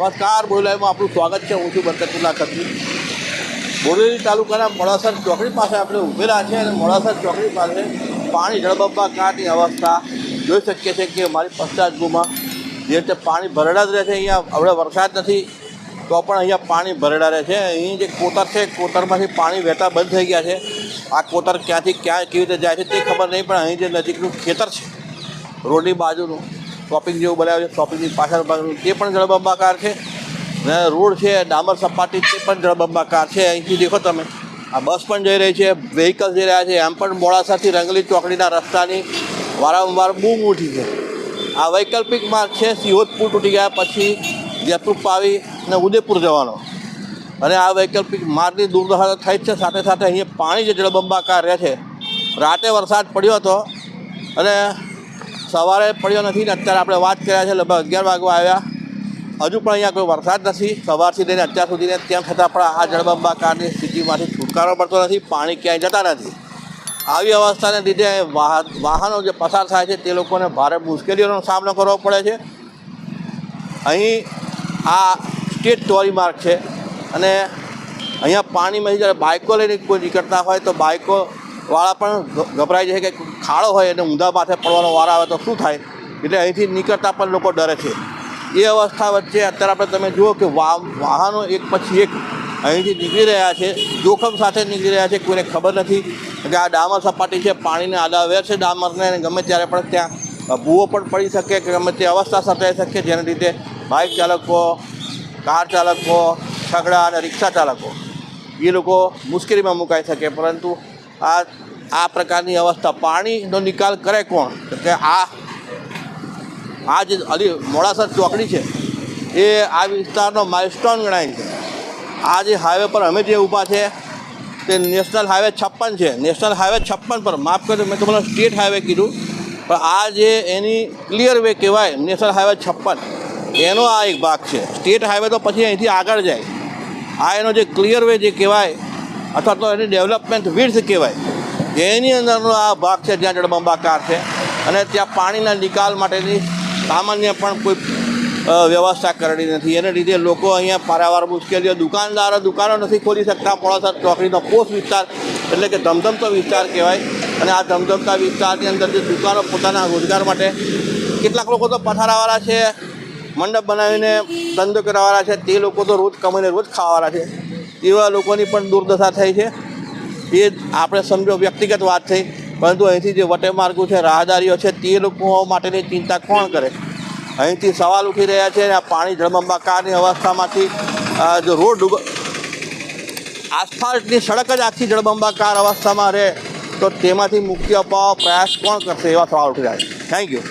નમસ્કાર બોલાઈમાં આપણું સ્વાગત છે. હું છું બરકતુલ્લા ખત્રી બોરેલી તાલુકાના મોડાસર ચોકડી પાસે આપણે ઊભેલા છે અને મોડાસર ચોકડી પાસે પાણી જળબંબાકારની અવસ્થા જોઈ શકીએ છીએ કે મારી પશ્ચાતભૂમાં જે રીતે પાણી ભરેલા જ રહે છે. અહીંયા હવે વરસાદ નથી, તો પણ અહીંયા પાણી ભરેલા રહે છે. અહીં જે કોતર છે, કોતરમાંથી પાણી વહેતા બંધ થઈ ગયા છે. આ કોતર ક્યાંથી ક્યાં કેવી રીતે જાય છે તે ખબર નહીં, પણ અહીં જે નજીકનું ખેતર છે, રોડની બાજુનું શોપિંગ જેવું બનાવ્યું છે. શોપિંગની પાછળ તે પણ જળબંબાકાર છે, ને રોડ છે, ડામર સપાટી તે પણ જળબંબાકાર છે, અહીંથી દેખો તમે. આ બસ પણ જઈ રહી છે વ્હીકલ જઈ રહ્યા છે એમ પણ મોડાસાથી રંગલી ચોકડીના રસ્તાની વારંવાર બૂમ ઉઠી છે. આ વૈકલ્પિક માર્ગ છે સિહોદ તૂટી ગયા પછી જયપુર પાવી અને ઉદયપુર જવાનો. અને આ વૈકલ્પિક માર્ગની દુર્દશા થઈ જ છે, સાથે સાથે અહીંયા પાણી જે જળબંબાકાર રહે છે. રાતે વરસાદ પડ્યો હતો અને સવારે પડ્યો નથી ને અત્યારે આપણે વાત કર્યા છે, લગભગ અગિયાર વાગવા આવ્યા. હજુ પણ અહીંયા કોઈ વરસાદ નથી. સવારથી લઈને અત્યાર સુધીને તેમ છતાં પણ આ જળબંબાકારની સ્થિતિમાંથી છુટકારો પડતો નથી, પાણી ક્યાંય જતા નથી. આવી અવસ્થાને લીધે વાહ- વાહનો જે પસાર થાય છે, તે લોકોને ભારે મુશ્કેલીઓનો સામનો કરવો પડે છે. અહીં આ સ્ટેટ ધોરી માર્ગ છે અને અહીંયા પાણીમાંથી જ્યારે બાઇકો લઈને કોઈ નીકળતા હોય તો બાઇકો વાળા પણ ગભરાઈ જાય કે ખાડો હોય અને ઊંધા માથે પડવાનો વાર આવે તો શું થાય? એટલે અહીંથી નીકળતા પણ લોકો ડરે છે. એ અવસ્થા વચ્ચે અત્યારે આપણે તમે જુઓ કે વાહનો એક પછી એક અહીંથી નીકળી રહ્યા છે. જોખમ સાથે નીકળી રહ્યા છે. કોઈને ખબર નથી કે આ ડામર સપાટી છે, પાણીને આડા છે ડામરને ગમે ત્યારે પણ ત્યાં ભૂવો પણ પડી શકે કે ગમે તે અવસ્થા સર્જાઈ શકે જેના લીધે બાઇક ચાલકો, કાર ચાલકો, છગડા અને રિક્ષા ચાલકો, એ લોકો મુશ્કેલીમાં મુકાઈ શકે. પરંતુ આ આ પ્રકારની અવસ્થા. પાણીનો નિકાલ કરે કોણ? કે આ આ જે અલી મોડાસર ચોકડી છે, એ આ વિસ્તારનો માઇલસ્ટોન ગણાય છે. આ જે હાઈવે પર અમે જે ઊભા છે, તે નેશનલ હાઈવે છપ્પન છે. નેશનલ હાઈવે છપ્પન પર. માફ કરજો, મેં તમને સ્ટેટ હાઈવે કીધું. પણ આ જે એની ક્લિયર વે કહેવાય નેશનલ હાઈવે છપ્પન, એનો આ એક ભાગ છે. સ્ટેટ હાઈવે તો પછી અહીંથી આગળ જાય. આ એનો જે ક્લિયર વે જે કહેવાય અથવા તો એની ડેવલપમેન્ટ વિડ્થ કહેવાય. એની અંદરનો આ ભાગ છે જ્યાં જળબંબાકાર છે. અને ત્યાં પાણીના નિકાલ માટેની સામાન્ય પણ કોઈ વ્યવસ્થા કરેલી નથી. એને લીધે લોકો અહીંયા પારાવાર મુશ્કેલીઓ, દુકાનદારો દુકાનો નથી ખોલી શકતા. પોળાસર ચોકડીનો પોસ્ટ વિસ્તાર, એટલે કે ધમધમતો વિસ્તાર કહેવાય. અને આ ધમધમતા વિસ્તારની અંદર જે દુકાનો પોતાના રોજગાર માટે કેટલાક લોકો તો પથારાવાળા છે, મંડપ બનાવીને ધંધો કરવાવાળા છે. તે લોકો તો રોજ કમાઈને રોજ ખાવાવાળા છે. એવા લોકોની પણ દુર્દશા થઈ છે. એ આપણે સમજો, વ્યક્તિગત વાત થઈ પરંતુ અહીંથી જે વટેમાર્ગો છે, રાહદારીઓ છે, તે લોકો માટેની ચિંતા કોણ કરે? અહીંથી સવાલ ઉઠી રહ્યા છે આ પાણી જળબંબાકારની અવસ્થામાંથી જો રોડ આસફાલ્ટની સડક જ આખી જળબંબાકાર અવસ્થામાં રહે, તો તેમાંથી મુક્તિ અપાવવા પ્રયાસ કોણ કરશે એવા સવાલ ઉઠી રહ્યા છે. Thank you